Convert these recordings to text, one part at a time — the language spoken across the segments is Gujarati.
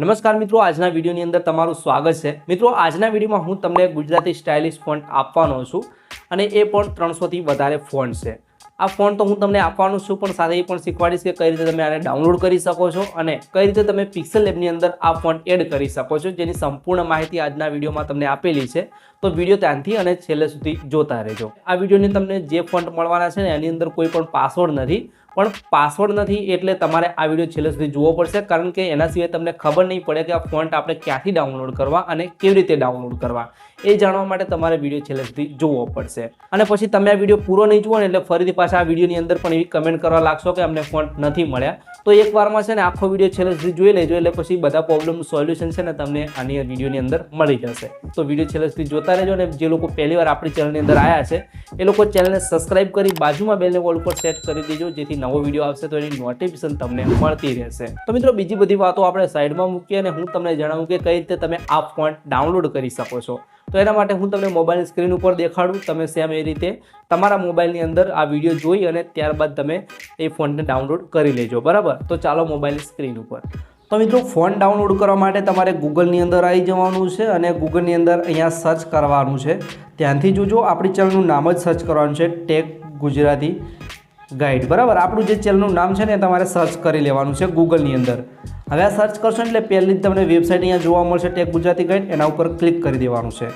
નમસ્કાર મિત્રો, આજના વિડીયોની અંદર તમારું સ્વાગત છે. મિત્રો, આજના વિડીયોમાં હું તમને ગુજરાતી સ્ટાઇલિશ ફોન્ટ આપવાનો છું અને એ પણ ત્રણસોથી વધારે ફોન્ટ છે. આ ફોન તો હું તમને આપવાનો છું, પણ સાથે એ પણ શીખવાડીશ કે કઈ રીતે તમે આને ડાઉનલોડ કરી શકો છો અને કઈ રીતે તમે પિક્સલ એપની અંદર આ ફોન એડ કરી શકો છો, જેની સંપૂર્ણ માહિતી આજના વિડીયોમાં તમને આપેલી છે. તો વીડિયો ત્યાંથી અને છેલ્લે સુધી જોતા રહેજો. આ વિડીયોની તમને જે ફોન્ટ મળવાના છે ને, એની અંદર કોઈ પણ પાસવર્ડ નથી. પણ પાસવર્ડ નથી એટલે તમારે આ વીડિયો છેલ્લે સુધી જોવો પડશે, કારણ કે એના સિવાય તમને ખબર નહીં પડે કે આ ફોન્ટ આપણે ક્યાંથી ડાઉનલોડ કરવા અને કેવી રીતે ડાઉનલોડ કરવા. એ જાણવા માટે તમારે વીડિયો છેલ્લે સુધી જોવો પડશે. અને પછી તમે આ વીડિયો પૂરો નહીં જુઓ ને એટલે ફરીથી પાછા આ વિડીયોની અંદર પણ એવી કમેન્ટ કરવા લાગશો કે અમને ફોન્ટ નથી મળ્યા. તો એક વારમાં છે ને આખો વીડિયો છેલ્લે સુધી જોઈ લેજો એટલે પછી બધા પ્રોબ્લેમનું સોલ્યુશન છે ને તમને આની વિડીયોની અંદર મળી જશે. તો વીડિયો છેલ્લે સુધી જોતા રહેજો અને જે લોકો પહેલી વાર આપણી ચેનલની અંદર આવ્યા છે, એ લોકો ચેનલને સબસ્ક્રાઇબ કરી બાજુમાં બેલને વોલ ઉપર સેટ કરી દેજો, જેથી નવો વીડિયો આવશે તો એની નોટિફિકેશન તમને મળતી રહેશે. તો મિત્રો બીજી બધી વાતો આપણે સાઈડમાં મૂકીએ અને હું તમને જણાવું કે કઈ રીતે તમે આ ફોન્ટ ડાઉનલોડ કરી શકો છો. તો એના માટે હું તમને મોબાઈલ સ્ક્રીન ઉપર દેખાડું, તમે સેમ એ રીતે તમારા મોબાઈલની અંદર આ વીડિયો જોઈ અને ત્યારબાદ તમે એ ફોનને ડાઉનલોડ કરી લેજો, બરાબર? તો ચાલો મોબાઈલ સ્ક્રીન ઉપર. તો મિત્રો ફોન ડાઉનલોડ કરવા માટે તમારે ગૂગલની અંદર આવી જવાનું છે અને ગૂગલની અંદર અહીંયા સર્ચ કરવાનું છે. ત્યાંથી જોજો, આપણી ચેનલનું નામ જ સર્ચ કરવાનું છે ટેક ગુજરાતી ગાઈડ બરાબર? આપણું જે ચેનલનું નામ છે ને તમારે સર્ચ કરી લેવાનું છે ગૂગલની અંદર. હવે આ સર્ચ કરશો એટલે પહેલી જ તમને વેબસાઇટ અહીંયા જોવા મળશે ટેક ગુજરાતી ગાઈડ એના ઉપર ક્લિક કરી દેવાનું છે.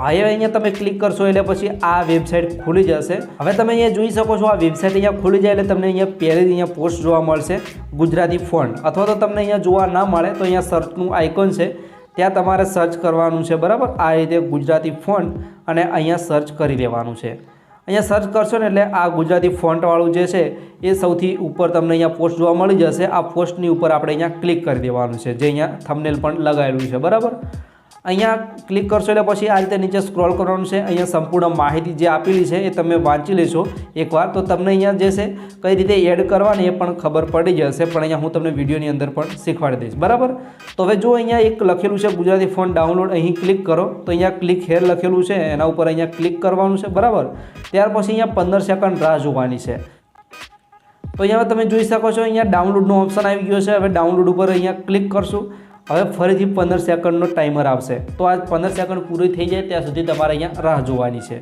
હવે અહીંયા તમે ક્લિક કરશો એટલે પછી આ વેબસાઇટ ખુલી જશે. હવે તમે અહીંયા જોઈ શકો છો, આ વેબસાઇટ અહીંયા ખુલી જાય એટલે તમને અહીંયા પહેલી અહીંયા પોસ્ટ જોવા મળશે, ગુજરાતી ફોન્ટ અથવા તો તમને અહીંયા જોવા ના મળે, તો અહીંયા સર્ચનું આઇકોન છે, ત્યાં તમારે સર્ચ કરવાનું છે, બરાબર? આ રીતે ગુજરાતી ફોન્ટ અને અહીંયા સર્ચ કરી લેવાનું છે. અહીંયા સર્ચ કરશો ને એટલે આ ગુજરાતી ફોન્ટવાળું જે છે, એ સૌથી ઉપર તમને અહીંયા પોસ્ટ જોવા મળી જશે. આ પોસ્ટની ઉપર આપણે અહીંયા ક્લિક કરી દેવાનું છે, જે અહીંયા થમનેલ પણ લગાવેલું છે, બરાબર? અહીંયા ક્લિક કરશો એટલે પછી આ રીતે નીચે સ્ક્રોલ કરવાનું છે. અહીંયા સંપૂર્ણ માહિતી જે આપેલી છે એ તમે વાંચી લેશો એકવાર. તો તમને અહીંયા જે છે કઈ રીતે એડ કરવાની એ પણ ખબર પડી જશે. પણ અહીંયા હું તમને વિડીયોની અંદર પણ શીખવાડી દઈશ. બરાબર? તો હવે જો અહીંયા એક લખેલું છે ગુજરાતી ફોન ડાઉનલોડ, અહીં ક્લિક કરો. તો અહીંયા ક્લિક હેર લખેલું છે. એના ઉપર અહીંયા ક્લિક કરવાનું છે. બરાબર? ત્યાર પછી અહીંયા પંદર સેકન્ડ રાહ જોવાની છે. તો અહીંયા તમે જોઈ શકો છો, અહીંયા ડાઉનલોડનો ઓપ્શન આવી ગયો છે. હવે ડાઉનલોડ ઉપર અહીંયા ક્લિક કરશું. હવે ફરીથી પંદર સેકન્ડનો ટાઈમર આવશે. તો આ પંદર સેકન્ડ પૂરી થઈ જાય ત્યાં સુધી તમારે અહીંયા રાહ જોવાની છે.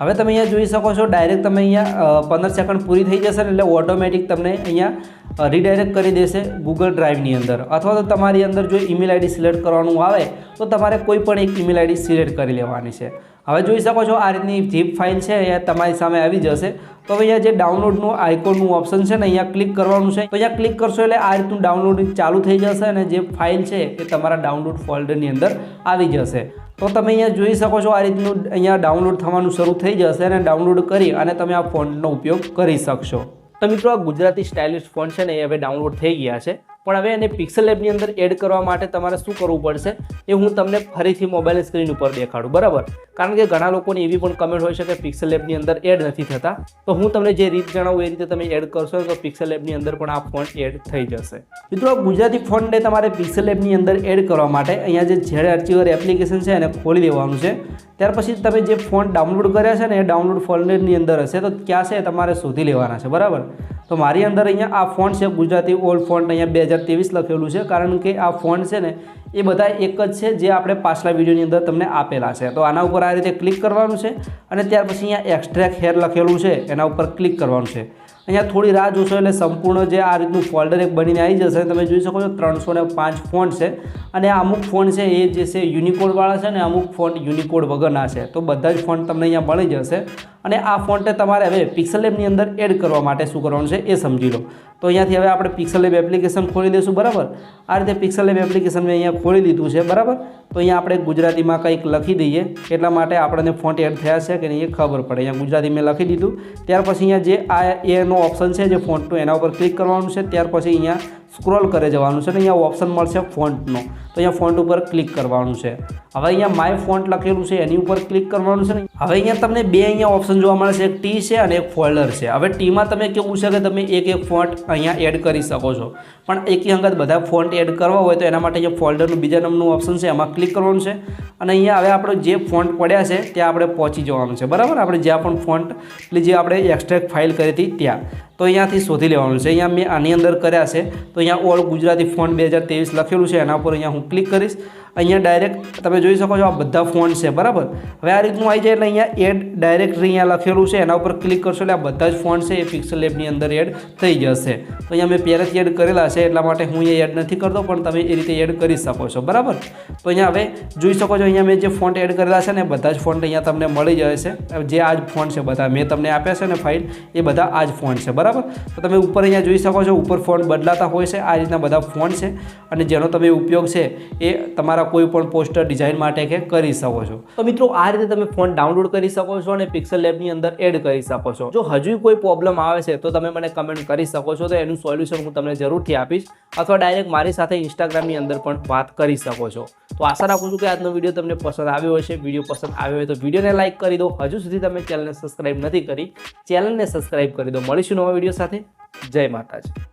હવે તમે અહીંયા જોઈ શકો છો ડાયરેક્ટ તમે અહીંયા પંદર સેકન્ડ પૂરી થઈ જશે એટલે ઓટોમેટિક તમને અહીંયા રીડાયરેક્ટ કરી દેશે ગૂગલ ડ્રાઈવની અંદર. અથવા તો તમારી અંદર જો ઈમેલ આઈડી સિલેક્ટ કરવાનું આવે, તો તમારે કોઈ પણ એક ઈમેલ આઈડી સિલેક્ટ કરી લેવાની છે. હવે જોઈ શકો છો આ રીતની ઝીપ ફાઇલ છે એ તમારી સામે આવી જશે. તો હવે અહીંયા જે ડાઉનલોડનું આઇકોનનું ઓપ્શન છે ને, અહીંયા ક્લિક કરવાનું છે. તો અહીંયા ક્લિક કરશો એટલે આ રીતનું ડાઉનલોડ ચાલુ થઈ જશે અને જે ફાઇલ છે એ તમારા ડાઉનલોડ ફોલ્ડરની અંદર આવી જશે. તો તમે અહીંયા જોઈ શકો છો આ રીતનું અહીંયા ડાઉનલોડ થવાનું શરૂ થઈ જશે અને ડાઉનલોડ કરી અને તમે આ ફોનનો ઉપયોગ કરી શકશો. તો મિત્રો, આ ગુજરાતી સ્ટાઇલિશ ફોન છે ને, એ હવે ડાઉનલોડ થઈ ગયા છે. પણ હવે એને પિક્સલ એપની અંદર એડ કરવા માટે તમારે શું કરવું પડશે એ હું તમને ફરીથી મોબાઈલ સ્ક્રીન ઉપર દેખાડું, બરાબર? કારણ કે ઘણા લોકોની એવી પણ કમેન્ટ હોય છે કે પિક્સલ એપની અંદર એડ નથી થતા. તો હું તમને જે રીત જણાવું એ રીતે તમે એડ કરશો તો પિક્સલ એપની અંદર પણ આ ફોન એડ થઈ જશે. મિત્રો ગુજરાતી ફોનને તમારે પિક્સલ એપની અંદર એડ કરવા માટે અહીંયા જે ઝેડ આર્ચીવર એપ્લિકેશન છે એને ખોલી દેવાનું છે. ત્યાર પછી તમે જે ફોન ડાઉનલોડ કર્યા છે ને એ ડાઉનલોડ ફોલ્ડરની અંદર હશે તો ક્યાં છે તમારે શોધી લેવાના છે, બરાબર? તો મારી અંદર અહીંયા આ ફોન છે, ગુજરાતી ઓલ્ડ ફોન્ટ અહીંયા બે હજાર ત્રેવીસ લખેલું છે, કારણ કે આ ફોન છે ને, એ બધા એક જ છે જે આપણે પાછલા વિડીયોની અંદર તમને આપેલા છે. તો આના ઉપર આ રીતે ક્લિક કરવાનું છે અને ત્યાર પછી અહીંયા એક્સ્ટ્રેક હેર લખેલું છે, એના ઉપર ક્લિક કરવાનું છે. અહીંયા થોડી રાહ જોશો એટલે સંપૂર્ણ જે આ રીતનું ફોલ્ડર એક બનીને આવી જશે. તમે જોઈ શકો છો ત્રણસો ને પાંચ ફોન છે. અને અમુક ફોન છે એ જે છે યુનિકોડવાળા છે ને અમુક ફોન યુનિકોડ વગરના છે. તો બધા જ ફોન તમને અહીંયા મળી જશે. અને આ ફોન્ટે તમારે હવે પિક્સલ એપની અંદર એડ કરવા માટે શું કરવાનું છે એ સમજી લો. તો અહીંયાથી હવે આપણે પિક્સલ લેબ એપ્લિકેશન ખોલી દઈશું, બરાબર? આ રીતે પિક્સલ લેબ એપ્લિકેશન મેં અહીંયા ખોલી દીધું છે, બરાબર? તો અહીંયા આપણે ગુજરાતીમાં કંઈક લખી દઈએ, એટલા માટે આપણને ફોન્ટ એડ થયા છે કે નહીં એ ખબર પડે. અહીંયા ગુજરાતી મેં લખી દીધું. ત્યાર પછી અહીંયા જે આ એનો ઓપ્શન છે, જે ફોન્ટનું એના ઉપર ક્લિક કરવાનું છે. ત્યાર પછી અહીંયા સ્ક્રોલ કરે જવાનું છે અને અહીંયા ઓપ્શન મળશે ફોન્ટનો તો અહીંયા ફોન્ટ ઉપર ક્લિક કરવાનું છે. હવે અહીંયા માય ફોન્ટ લખેલું છે, એની ઉપર ક્લિક કરવાનું છે ને. હવે અહીંયા તમને બે અહીંયા ઓપ્શન જોવા મળે છે, એક ટી છે અને એક ફોલ્ડર છે. હવે ટીમાં તમે કેવું છે કે તમે એક એક ફોન્ટ અહીંયા એડ કરી શકો છો. પણ એકી અંગત બધા ફોન્ટ એડ કરવા હોય તો એના માટે અહીંયા ફોલ્ડરનું બીજા નંબરનું ઓપ્શન છે, એમાં ક્લિક કરવાનું છે. અને અહીંયા હવે આપણે જે ફોન્ટ પડ્યા છે, ત્યાં આપણે પહોંચી જવાનું છે. બરાબર? આપણે જ્યાં પણ ફોન્ટ એટલે જે આપણે એક્સ્ટ્રેક્ટ ફાઇલ કરી હતી ત્યાં. તો અહીંયાથી શોધી લેવાનું છે. અહીંયા મેં આની અંદર કર્યા છે. તો અહીંયા ઓલ ગુજરાતી ફોન્ટ બે લખેલું છે. એના ઉપર અહીંયા હું ક્લિક કરીશ. અહીંયા ડાયરેક્ટ તમે જોઈ શકો છો આ બધા ફોન્ટ છે, બરાબર? હવે આ રીતનું આવી જાય એટલે અહીંયા એડ ડાયરેક્ટ અહીંયા લખેલું છે, એના ઉપર ક્લિક કરશો એટલે આ બધા જ ફોન છે એ પિક્સલ લેબની અંદર એડ થઈ જશે. તો અહીંયા મેં પહેલેથી એડ કરેલા છે, એટલા માટે હું અહીંયા એડ નથી કરતો, પણ તમે એ રીતે એડ કરી શકો છો, બરાબર? તો અહીંયા હવે જોઈ શકો છો, અહીંયા મેં જે ફોન્ટ એડ કરેલા છે ને બધા જ ફોન્ટ અહીંયા તમને મળી છે. જે આ જ ફોન્ટ છે બધા, મેં તમને આપ્યા છે ને ફાઇલ એ બધા આ જ ફોન્ટ છે, બરાબર? તો તમે ઉપર અહીંયા જોઈ શકો છો, ઉપર ફોન્ટ બદલાતા હોય છે, આ રીતના બધા ફોન્ટ છે. અને જેનો તમે ઉપયોગ છે એ તમારા કોઈ પણ પોસ્ટર ડિઝાઇન માટે કે કરી શકો છો. તો મિત્રો, આ રીતે તમે ફોન ડાઉનલોડ કરી શકો છો અને પિક્સલ લેબની અંદર એડ કરી શકો છો. જો હજુ કોઈ પ્રોબ્લેમ આવે છે, તો તમે મને કમેન્ટ કરી શકો છો, તો એનું સોલ્યુશન હું તમને જરૂરથી આપીશ. અથવા ડાયરેક્ટ મારી સાથે ઇન્સ્ટાગ્રામની અંદર પણ વાત કરી શકો છો. તો આશા રાખું છું કે આજનો વીડિયો તમને પસંદ આવ્યો હશે. વીડિયો પસંદ આવ્યો હોય તો વિડીયોને લાઇક કરી દો. હજુ સુધી તમે ચેનલને સબસ્ક્રાઇબ નથી કરી ચેનલને સબસ્ક્રાઇબ કરી દો. મળીશું નવા વીડિયો સાથે. જય માતાજી.